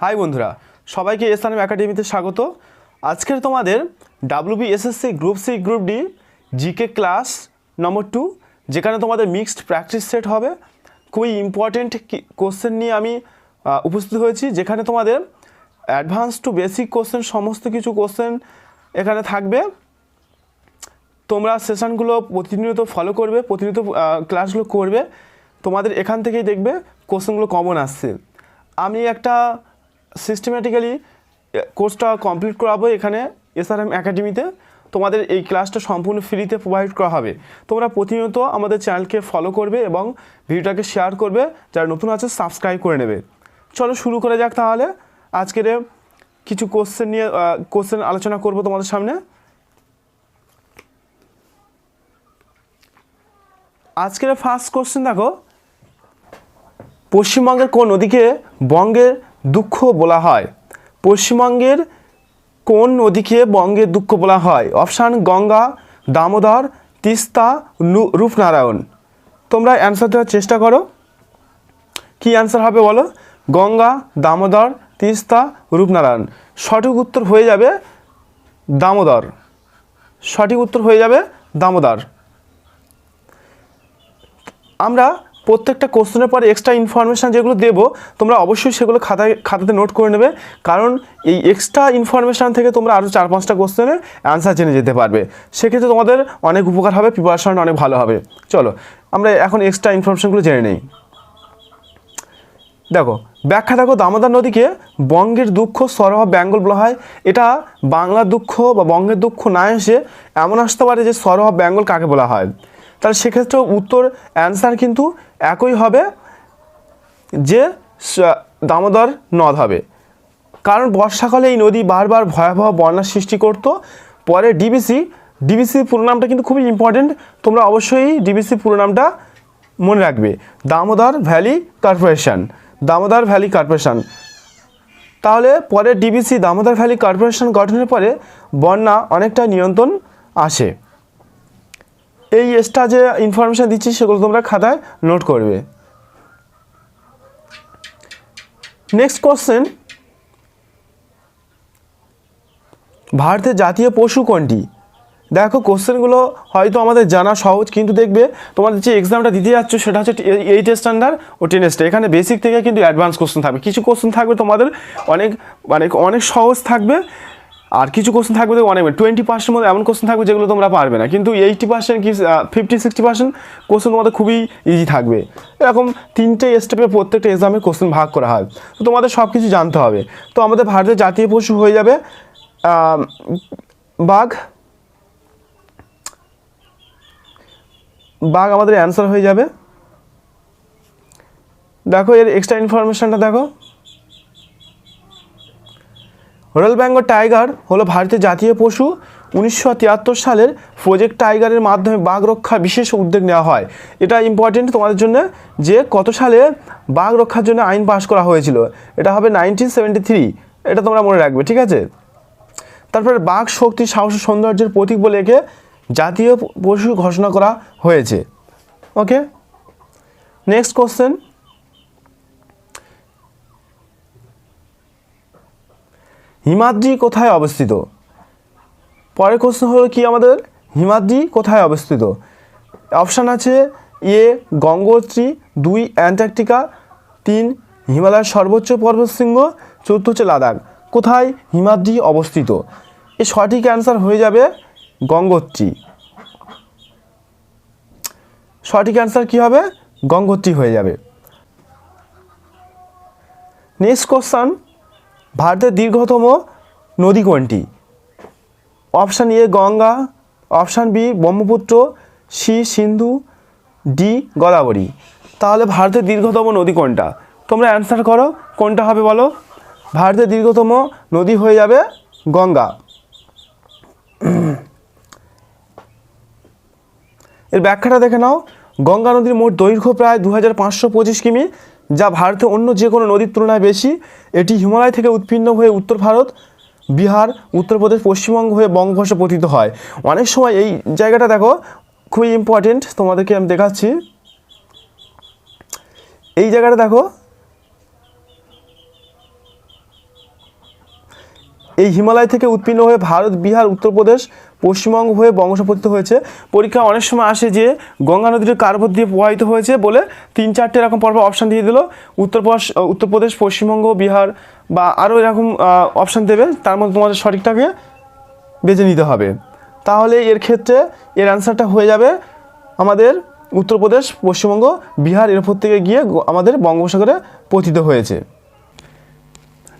High বন্ধুরা, সবাইকে SRM একাডেমিতে স্বাগত। আজকের তোমাদের WB SSC group C, group D, GK class number two, যেখানে তোমাদের মিক্সড প্র্যাকটিস সেট হবে। খুবই ইম্পর্টেন্ট কোশ্চেন নিয়ে আমি উপস্থিত হয়েছি, যেখানে তোমাদের অ্যাডভান্স টু বেসিক কোশ্চেন সমস্ত কিছু কোশ্চেন এখানে থাকবে। তোমরা সেশনগুলো প্রতিনিয়ত ফলো করবে, প্রতিনিয়ত ক্লাসগুলো করবে। তোমাদের এখান থেকেই দেখবে কোশ্চেনগুলো কমন আসছে। আমি একটা সিস্টেম্যাটিক্যালি কোর্সটা কমপ্লিট করাবো এখানে এসআরএম একাডেমিতে তোমাদের এই ক্লাসটা সম্পূর্ণ ফ্রিতে প্রোভাইড করা হবে। তোমরা প্রতিনিয়ত আমাদের চ্যানেলকে ফলো করবে এবং ভিডিওটাকে শেয়ার করবে। যারা নতুন আছে সাবস্ক্রাইব করে নেবে। চলো শুরু করে যাক তাহলে। আজকের কিছু কোশ্চেন নিয়ে কোশ্চেন আলোচনা করব তোমাদের সামনে। আজকের ফার্স্ট কোশ্চেন দেখো। পশ্চিমবঙ্গের কোন নদীকে বঙ্গের দুঃখ বলা হয়। পশ্চিমবঙ্গের কোন নদীকে বঙ্গের দুঃখ বলা হয়? অপশান গঙ্গা, দামোদর, তিস্তা রূপনারায়ণ। তোমরা অ্যান্সার দেওয়ার চেষ্টা করো। কি অ্যান্সার হবে বলো? গঙ্গা, দামোদর, তিস্তা, রূপনারায়ণ। সঠিক উত্তর হয়ে যাবে দামোদর। সঠিক উত্তর হয়ে যাবে দামোদর। আমরা প্রত্যেকটা কোশ্চেনের পরে এক্সট্রা ইনফরমেশান যেগুলো দেবো, তোমরা অবশ্যই সেগুলো খাতায় খাতাতে নোট করে নেবে। কারণ এই এক্সট্রা ইনফরমেশান থেকে তোমরা আরও চার পাঁচটা কোশ্চেনের অ্যান্সার জেনে যেতে পারবে। সেক্ষেত্রে তোমাদের অনেক উপকার হবে প্রিপারেশন অনেক ভালো হবে। চলো, আমরা এখন এক্সট্রা ইনফরমেশানগুলো জেনে নেই। দেখো, ব্যাখ্যা দেখো, দামোদর নদীকে বঙ্গের দুঃখ সরহ বেঙ্গল বলা হয়। এটা বাংলার দুঃখ বা বঙ্গের দুঃখ না এসে এমন আসতে পারে যে সরহ বেঙ্গল কাকে বলা হয়? তাহলে সেক্ষেত্রে উত্তর অ্যান্সার কিন্তু একই হবে যে দামোদর নদ হবে। কারণ বর্ষাকালে এই নদী বারবার ভয়াবহ বন্যার সৃষ্টি করতো। পরে ডিবিসি ডিবিসি পুরো নামটা কিন্তু খুবই ইম্পর্টেন্ট তোমরা অবশ্যই ডিবিসি পুরো নামটা মনে রাখবে। Damodar Valley Corporation, Damodar Valley Corporation. তাহলে পরে ডিবিসি, দামোদর ভ্যালি কর্পোরেশন গঠনের পরে বন্যা অনেকটা নিয়ন্ত্রণ আসে। এই এক্সট্রা যে ইনফরমেশান দিচ্ছি সেগুলো তোমরা খাতায় নোট করবে। নেক্সট কোশ্চেন ভারতের জাতীয় পশু কোনটি? দেখো কোশ্চেনগুলো হয়তো আমাদের জানা সহজ, কিন্তু দেখবে তোমাদের যে এক্সামটা দিতে যাচ্ছ সেটা হচ্ছে এইট স্ট্যান্ডার্ড ও টেন স্ট্যান্ডার্ড এখানে বেসিক থেকে কিন্তু অ্যাডভান্স কোশ্চেন থাকবে। কিছু কোশ্চেন থাকবে তোমাদের অনেক মানে অনেক সহজ থাকবে। আর কিছু কোশ্চেন থাকবে দেখো অনেক টোয়েন্টি পার্সেন্ট মধ্যে এমন কোশ্চেন থাকবে যেগুলো তোমরা পারবে না। কিন্তু এইটটি পার্সেন্ট কি ফিফটি সিক্সটি পার্সেন্ট কোশ্চেন তোমাদের খুবই ইজি থাকবে। এরকম তিনটে স্টেপে প্রত্যেকটা এক্সামে কোশ্চেন ভাগ করা হয়। তো তোমাদের সব কিছু জানতে হবে। তো আমাদের ভারতের জাতীয় পশু হয়ে যাবে বাঘ। বাঘ আমাদের অ্যান্সার হয়ে যাবে। দেখো এর এক্সট্রা ইনফরমেশনটা দেখো। রয়্যাল বেঙ্গল টাইগার হলো ভারতের জাতীয় পশু। উনিশশো তিয়াত্তর সালের প্রজেক্ট টাইগারের মাধ্যমে বাঘ রক্ষা বিশেষ উদ্যোগ নেওয়া হয়। এটা ইম্পর্টেন্ট তোমাদের জন্য যে কত সালে বাঘ রক্ষার জন্য আইন পাশ করা হয়েছিল। এটা হবে নাইনটিন এটা তোমরা মনে রাখবে, ঠিক আছে? তারপরে বাঘ শক্তি, সাহস সৌন্দর্যের প্রতীক বলে একে জাতীয় পশু ঘোষণা করা হয়েছে। ওকে নেক্সট কোশ্চেন হিমাদ্রি কোথায় অবস্থিত? পরের কোশ্চেন হলো কি আমাদের? হিমাদ্রি কোথায় অবস্থিত? অপশান আছে এ, গঙ্গোত্রী, দুই, অ্যান্টার্কটিকা, তিন, হিমালয়ের সর্বোচ্চ পর্বতশৃঙ্গ, চতুর্থ হচ্ছে লাদাখ। কোথায় হিমাদ্রি অবস্থিত? এ সঠিক অ্যান্সার হয়ে যাবে গঙ্গোত্রী। সঠিক অ্যান্সার কী হবে? গঙ্গোত্রী হয়ে যাবে। Next question. ভারতের দীর্ঘতম নদী কোনটি? Option A Ganga, option B Brahmaputra, C Sindhu, D Godavari. তাহলে ভারতের দীর্ঘতম নদী কোনটা? তোমরা অ্যান্সার করো, কোনটা হবে বলো? ভারতের দীর্ঘতম নদী হয়ে যাবে গঙ্গা। এর ব্যাখ্যাটা দেখে নাও। গঙ্গা নদীর মোট দৈর্ঘ্য প্রায় দু হাজার পাঁচশো পঁচিশ কিমি। যা ভারতে অন্য যে কোনো নদীর তুলনায় বেশি, এটি হিমালয় থেকে উৎপন্ন হয়ে উত্তর ভারত, বিহার, উত্তরপ্রদেশ, পশ্চিমবঙ্গ হয়ে বঙ্গোপসাগরে পতিত হয়। অনেক সময় এই জায়গাটা দেখো, খুবই ইম্পর্টেন্ট তোমাদেরকে আমি দেখাচ্ছি। এই জায়গাটা দেখো, এই হিমালয় থেকে উৎপন্ন হয়ে ভারত, বিহার, উত্তরপ্রদেশ পশ্চিমবঙ্গ হয়ে বঙ্গোপসাগর হয়েছে। পরীক্ষা অনেক সময় আসে যে গঙ্গা নদীর কার্বত দিয়ে প্রবাহিত হয়েছে বলে তিন চারটে এরকম পরপর অপশান দিয়ে দিল। উত্তরপ্রদেশ উত্তরপ্রদেশ, পশ্চিমবঙ্গ, বিহার বা আরও এরকম অপশান দেবে। তার মধ্যে তোমাদের সঠিকটাকে বেছে নিতে হবে। তাহলে এর ক্ষেত্রে এর অ্যান্সারটা হয়ে যাবে আমাদের উত্তরপ্রদেশ, পশ্চিমবঙ্গ, বিহার, এর উপর থেকে গিয়ে আমাদের বঙ্গোপসাগরে পতিত হয়েছে।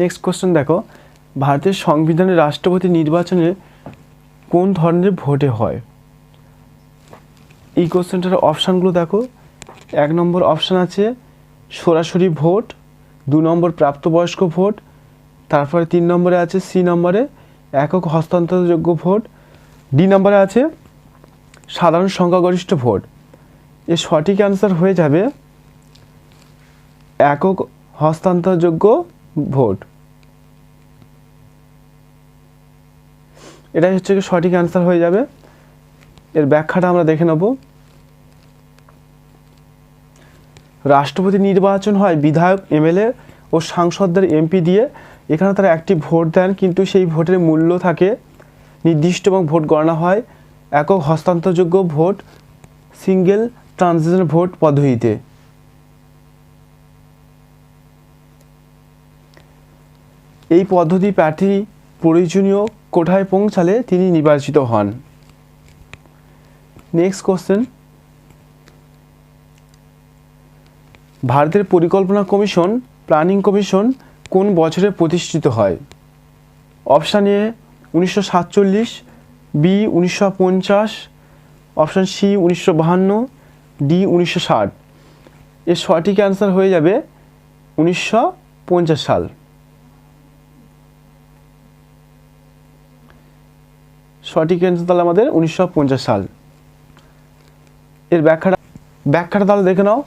নেক্সট কোশ্চেন দেখো। ভারতের সংবিধানের রাষ্ট্রপতি নির্বাচনে কোন ধরনের ভোটে হয়? এই কোশ্চেনটার অপশানগুলো দেখো। এক নম্বর অপশান আছে সরাসরি ভোট, দু নম্বর প্রাপ্তবয়স্ক ভোট, তারপরে তিন নম্বরে আছে সি নম্বরে একক হস্তান্তরযোগ্য ভোট, ডি নম্বরে আছে সাধারণ সংখ্যাগরিষ্ঠ ভোট। এর সঠিক অ্যান্সার হয়ে যাবে একক হস্তান্তরযোগ্য ভোট। এটাই হচ্ছে কি সঠিক অ্যান্সার হয়ে যাবে। এর ব্যাখ্যাটা আমরা দেখে নেব। রাষ্ট্রপতি নির্বাচন হয় বিধায়ক এমএলএ ও সাংসদদের এমপি দিয়ে। এখানে তারা একটি ভোট দেন, কিন্তু সেই ভোটের মূল্য থাকে নির্দিষ্ট এবং ভোট গণনা হয়। একক হস্তান্তরযোগ্য ভোট, সিঙ্গেল ট্রানজিশন ভোট পদ্ধতিতে। এই পদ্ধতি প্রার্থী প্রয়োজনীয় কোঠায় পৌঁছালে তিনি নির্বাচিত হন। নেক্সট কোশ্চেন ভারতের পরিকল্পনা কমিশন, প্ল্যানিং কমিশন কোন বছরে প্রতিষ্ঠিত হয়? অপশান এ উনিশশো সাতচল্লিশ বি উনিশশো পঞ্চাশ অপশান সি উনিশশো বাহান্ন ডি উনিশশো ষাট। এর সঠিক অ্যান্সার হয়ে যাবে উনিশশো পঞ্চাশ সাল। সঠিক অ্যান্সার তাহলে আমাদের উনিশশো পঞ্চাশ সাল। এর ব্যাখ্যাটা ব্যাখ্যাটা তাহলে দেখে নাও।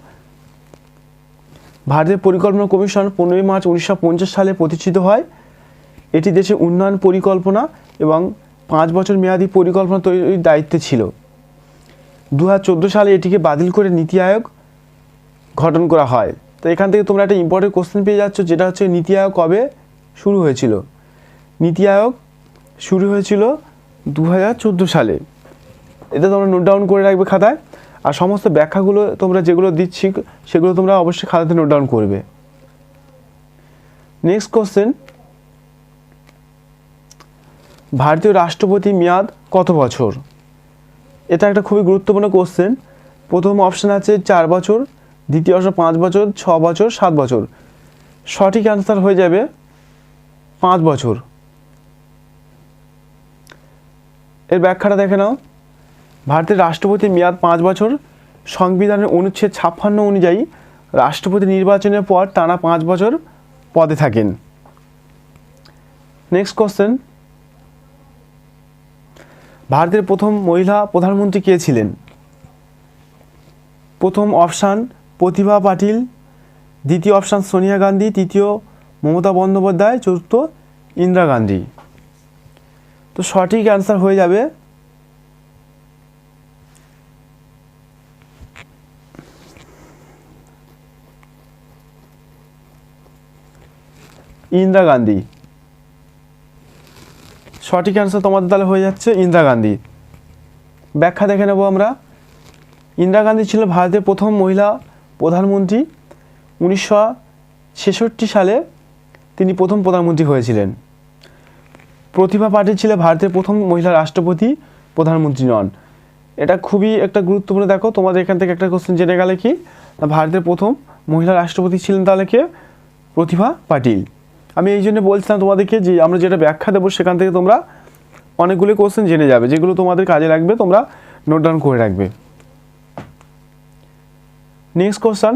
ভারতের পরিকল্পনা কমিশন পনেরোই মার্চ উনিশশো পঞ্চাশ সালে প্রতিষ্ঠিত হয়। এটি দেশের উন্নয়ন পরিকল্পনা এবং পাঁচ বছর মেয়াদী পরিকল্পনা তৈরির দায়িত্বে ছিল। দু হাজার চোদ্দ সালে এটিকে বাতিল করে নীতি আয়োগ গঠন করা হয়। তো এখান থেকে তোমরা একটা ইম্পর্টেন্ট কোশ্চেন পেয়ে যাচ্ছ, যেটা হচ্ছে নীতি আয়োগ কবে শুরু হয়েছিল? নীতি আয়োগ শুরু হয়েছিল দু হাজার চোদ্দ সালে। এটা তোমরা নোট ডাউন করে রাখবে খাতায়। আর সমস্ত ব্যাখ্যাগুলো তোমরা যেগুলো দিচ্ছি, সেগুলো তোমরা অবশ্যই খাতাতে নোট ডাউন করবে। নেক্সট কোশ্চেন ভারতীয় রাষ্ট্রপতি মেয়াদ কত বছর? এটা একটা খুবই গুরুত্বপূর্ণ কোশ্চেন প্রথম অপশান আছে চার বছর, দ্বিতীয় অপশন পাঁচ বছর, ছ বছর, সাত বছর। সঠিক অ্যান্সার হয়ে যাবে পাঁচ বছর এর ব্যাখ্যাটা দেখে নাও। ভারতের রাষ্ট্রপতির মেয়াদ পাঁচ বছর, সংবিধানের অনুচ্ছেদ ছাপ্পান্ন অনুযায়ী রাষ্ট্রপতি নির্বাচনের পর টানা পাঁচ বছর পদে থাকেন। নেক্সট কোশ্চেন ভারতের প্রথম মহিলা প্রধানমন্ত্রী কে ছিলেন? প্রথম অপশান প্রতিভা পাটিল, দ্বিতীয় অপশান সোনিয়া গান্ধী, তৃতীয় মমতা বন্দ্যোপাধ্যায়, চতুর্থ ইন্দিরা গান্ধী। তো সঠিক অ্যান্সার হয়ে যাবে। ইন্দিরা গান্ধী। সঠিক অ্যান্সার তোমাদের তাহলে হয়ে যাচ্ছে ইন্দিরা গান্ধী। ব্যাখ্যা দেখে নেব আমরা। ইন্দিরা গান্ধী ছিল ভারতের প্রথম মহিলা প্রধানমন্ত্রী। উনিশশো ছেষট্টি সালে তিনি প্রথম প্রধানমন্ত্রী হয়েছিলেন। প্রতিভা পাটিল ছিল ভারতের প্রথম মহিলা রাষ্ট্রপতি প্রধানমন্ত্রী নন। এটা খুবই একটা গুরুত্বপূর্ণ, দেখো, তোমাদের এখান থেকে একটা কোশ্চেন জেনে গেলে কি? ভারতের প্রথম মহিলা রাষ্ট্রপতি ছিলেন তাহলে কে? প্রতিভা পাটিল। আমি এই জন্য বলছিলাম তোমাদেরকে যে আমরা যেটা ব্যাখ্যা দেবো সেখান থেকে তোমরা অনেকগুলো কোশ্চেন জেনে যাবে, যেগুলো তোমাদের কাজে লাগবে, তোমরা নোট ডাউন করে রাখবে। নেক্সট কোশ্চেন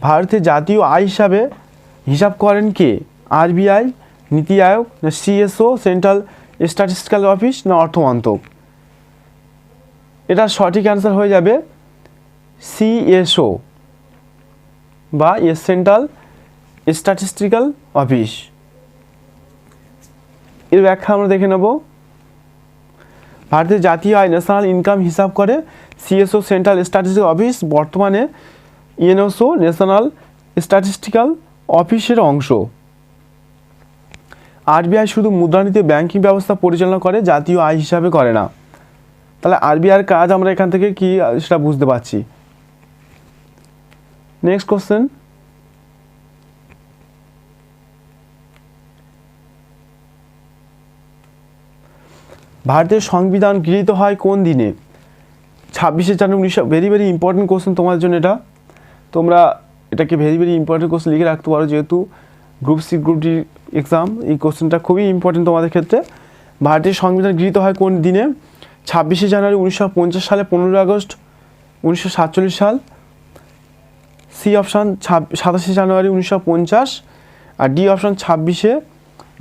ভারতের জাতীয় আয় হিসাবে হিসাব করেন কে? আরবিআই নীতি আয়োগ, না সিএসও সেন্ট্রাল স্ট্যাটিস্টিক্যাল অফিস না অর্থমন্ত্রক? এটা সঠিক অ্যান্সার হয়ে যাবে সিএসও বা সেন্ট্রাল স্ট্যাটিস্টিক্যাল অফিস এর ব্যাখ্যা আমরা দেখে নেব। ভারতের জাতীয় আয় ন্যাশনাল ইনকাম হিসাব করে সিএসও সেন্ট্রাল স্ট্যাটিস্টিক্যাল অফিস বর্তমানে ইএনএসও ন্যাশনাল স্ট্যাটিস্টিক্যাল অফিসের অংশ। আরবিআই শুধু মুদ্রানীতি ব্যাংকিং ব্যবস্থা পরিচালনা করে, জাতীয় আয় হিসাবে করে না। তাহলে আরবিআইয়ের কাজ আমরা এখান থেকে কি, সেটা বুঝতে পারছি। নেক্সট কোশ্চেন ভারতের সংবিধান গৃহীত হয় কোন দিনে? ছাব্বিশে জানুয়ারি উনিশশো ভেরি ভেরি ইম্পর্টেন্ট কোশ্চেন তোমার জন্য এটা। তোমরা এটাকে ভেরি ভেরি ইম্পর্টেন্ট কোশ্চেন লিখে রাখতে পারো যেহেতু group C group D exam এই কোশ্চেনটা খুবই ইম্পর্টেন্ট তোমাদের ক্ষেত্রে। ভারতের সংবিধান গৃহীত হয় কোন দিনে? ছাব্বিশে জানুয়ারি উনিশশো পঞ্চাশ সালে, পনেরোই আগস্ট উনিশশো সাতচল্লিশ সাল। সি অপশান সাতাশে জানুয়ারি উনিশশো পঞ্চাশ আর ডি অপশান ছাব্বিশে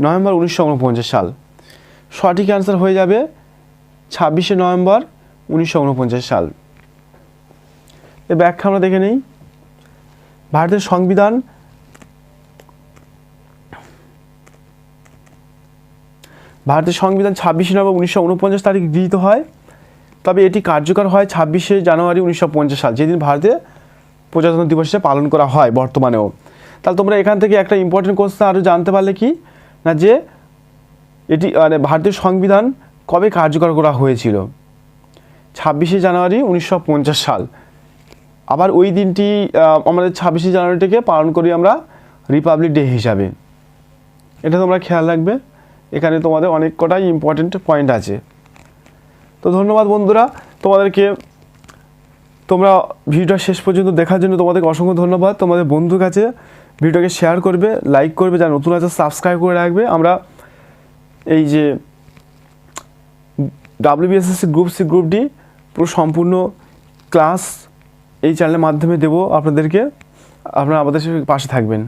নভেম্বর উনিশশো উনপঞ্চাশ সাল। সঠিক অ্যান্সার হয়ে যাবে ছাব্বিশে নভেম্বর উনিশশো উনপঞ্চাশ সাল। এর ব্যাখ্যা আমরা দেখে নেই। ভারতের সংবিধান ভারতের সংবিধান ছাব্বিশে নভেম্বর উনিশশো উনপঞ্চাশ তারিখ গৃহীত হয়। তবে এটি কার্যকর হয় ছাব্বিশে জানুয়ারি উনিশশো পঞ্চাশ সাল, যেদিন ভারতে প্রজাতন্ত্র দিবস হিসেবে পালন করা হয় বর্তমানেও। তাহলে তোমরা এখান থেকে একটা ইম্পর্টেন্ট কোশ্চেন আরও জানতে পারলে কি? না যে এটি মানে ভারতীয় সংবিধান কবে কার্যকর করা হয়েছিল? ছাব্বিশে জানুয়ারি উনিশশো পঞ্চাশ সাল। আবার ওই দিনটি আমাদের ছাব্বিশে জানুয়ারিটাকে পালন করি আমরা রিপাবলিক ডে হিসাবে। এটা তোমরা খেয়াল রাখবে। এখানে তোমাদের অনেক কটাই ইম্পর্টেন্ট পয়েন্ট আছে। তো ধন্যবাদ বন্ধুরা, তোমাদেরকে তোমরা ভিডিওটা শেষ পর্যন্ত দেখার জন্য তোমাদেরকে অসংখ্য ধন্যবাদ। তোমাদের বন্ধুর কাছে ভিডিওকে শেয়ার করবে লাইক করবে, যারা নতুন আছে সাবস্ক্রাইব করে রাখবে। আমরা এই যে WBSSC group C group D পুরো সম্পূর্ণ ক্লাস এই চ্যানেলের মাধ্যমে দেবো আপনাদেরকে। আপনারা আমাদের পাশে থাকবেন।